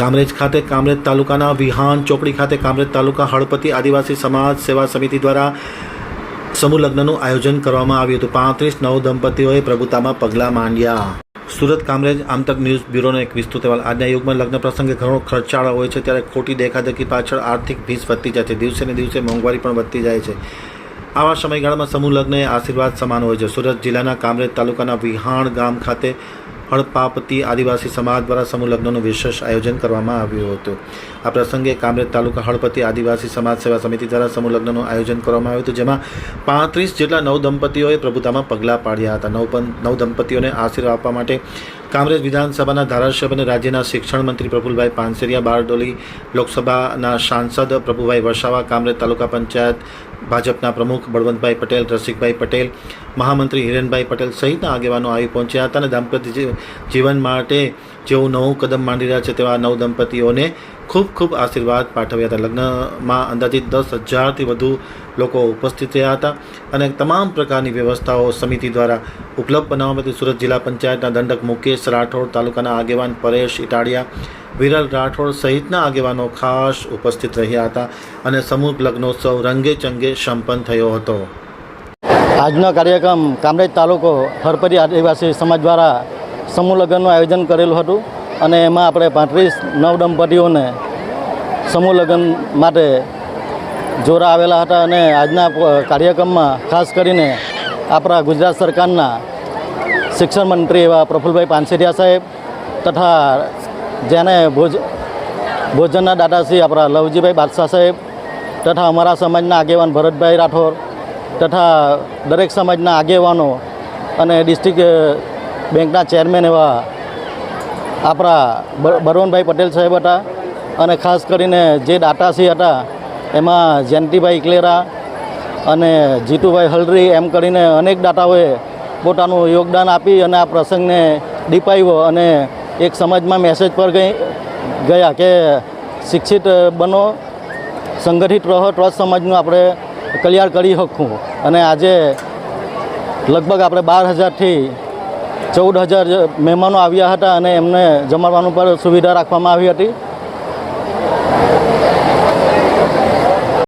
કામરેજ ખાતે કામરેજ તાલુકાના વિહાન ચોકડી ખાતે કામરેજ તાલુકા હળપતિ આદિવાસી સમાજ સેવા સમિતિ દ્વારા સમૂહ લગ્નનું આયોજન કરવામાં આવ્યું હતું. પાંત્રીસ નવ દંપતીઓએ પ્રભુતામાં પગલાં માંડ્યા. સુરત કામરેજ આમતક ન્યૂઝ બ્યુરોનો એક વિસ્તૃત અહેવાલ. આજના યુગમાં લગ્ન પ્રસંગે ઘણો ખર્ચાળો હોય છે, ત્યારે ખોટી દેખાદેખી પાછળ આર્થિક ભીસ વધતી જાય છે. દિવસે ને દિવસે મોંઘવારી પણ વધતી જાય છે. આવા સમયગાળામાં સમૂહ લગ્ન આશીર્વાદ સમાન હોય છે. સુરત જિલ્લાના કામરેજ તાલુકાના વિહાણ ગામ ખાતે હળપાપતિ આદિવાસી સમાજ દ્વારા સમૂહ લગ્નનું વિશેષ આયોજન કરવામાં આવ્યું હતું. આ પ્રસંગે કામરેજ તાલુકા હળપતિ આદિવાસી સમાજ સેવા સમિતિ દ્વારા સમૂહ લગ્નનું આયોજન કરવામાં આવ્યું હતું, જેમાં પાંત્રીસ જેટલા નવ દંપતીઓએ પ્રભુતામાં પગલાં પાડ્યા હતા. નવ નવ દંપતીઓને આશીર્વાદ આપવા માટે કામરેજ વિધાનસભાના ધારાસભ્ય અને રાજ્યના શિક્ષણ મંત્રી પ્રફુલભાઈ પાનસેરિયા, બારડોલી લોકસભાના સાંસદ પ્રભુભાઈ વસાવા, કામરેજ તાલુકા પંચાયત ભાજપના પ્રમુખ બળવંતભાઈ પટેલ, રસિકભાઈ પટેલ, મહામંત્રી હિરેનભાઈ પટેલ સહિતના આગેવાનો આવી પહોંચ્યા હતા અને દાંપત્ય જીવન માટે જેવું નવું કદમ માંડી રહ્યા છે તેવા નવ દંપતીઓને ખૂબ ખૂબ આશીર્વાદ પાઠવ્યા હતા. લગ્નમાં અંદાજિત દસ હજારથી વધુ લોકો ઉપસ્થિત રહ્યા હતા અને તમામ પ્રકારની વ્યવસ્થાઓ સમિતિ દ્વારા ઉપલબ્ધ બનાવવામાં હતી. સુરત જિલ્લા પંચાયતના દંડક મુકેશ રાઠોડ, તાલુકાના આગેવાન પરેશ ઇટાડિયા, વિરલ રાઠોડ સહિતના આગેવાનો ખાસ ઉપસ્થિત રહ્યા હતા અને સમૂહ લગ્નોત્સવ રંગે ચંગે સંપન્ન થયો હતો. આજનો કાર્યક્રમ કામરેજ તાલુકો હરપરી આદિવાસી સમાજ દ્વારા સમૂહ લગ્નનું આયોજન કરેલું હતું અને એમાં આપણે પાંત્રીસ નવ દંપતીઓને સમૂહ લગ્ન માટે જોરા આવેલા હતા અને આજના કાર્યક્રમમાં ખાસ કરીને આપણા ગુજરાત સરકારના શિક્ષણ મંત્રી એવા પ્રફુલભાઈ પાનસેરિયા સાહેબ તથા જેને ભોજ ભોજનના દાદાશ્રી આપણા લવજીભાઈ બાદશાહ સાહેબ તથા અમારા સમાજના આગેવાન ભરતભાઈ રાઠોડ તથા દરેક સમાજના આગેવાનો અને ડિસ્ટ્રિક્ટ બેંકના ચેરમેન એવા આપણા બરવનભાઈ પટેલ સાહેબ હતા અને ખાસ કરીને જે ડાટાસી હતા, એમાં જયંતિભાઈ ઇકલેરા અને જીતુભાઈ હલરી, એમ કરીને અનેક ડાટાઓએ પોતાનું યોગદાન આપી અને આ પ્રસંગને દીપાવ્યો અને એક સમાજમાં મેસેજ પર ગઈ, ગયા કે શિક્ષિત બનો, સંગઠિત રહો, ટ્રસ્ટ સમાજનું આપણે કલ્યાણ કરી શકું. અને આજે લગભગ આપણે બાર હજારથી ચૌદ હજાર મહેમાનો આવ્યા હતા અને એમને જમાડવાનું પર સુવિધા રાખવામાં આવી હતી.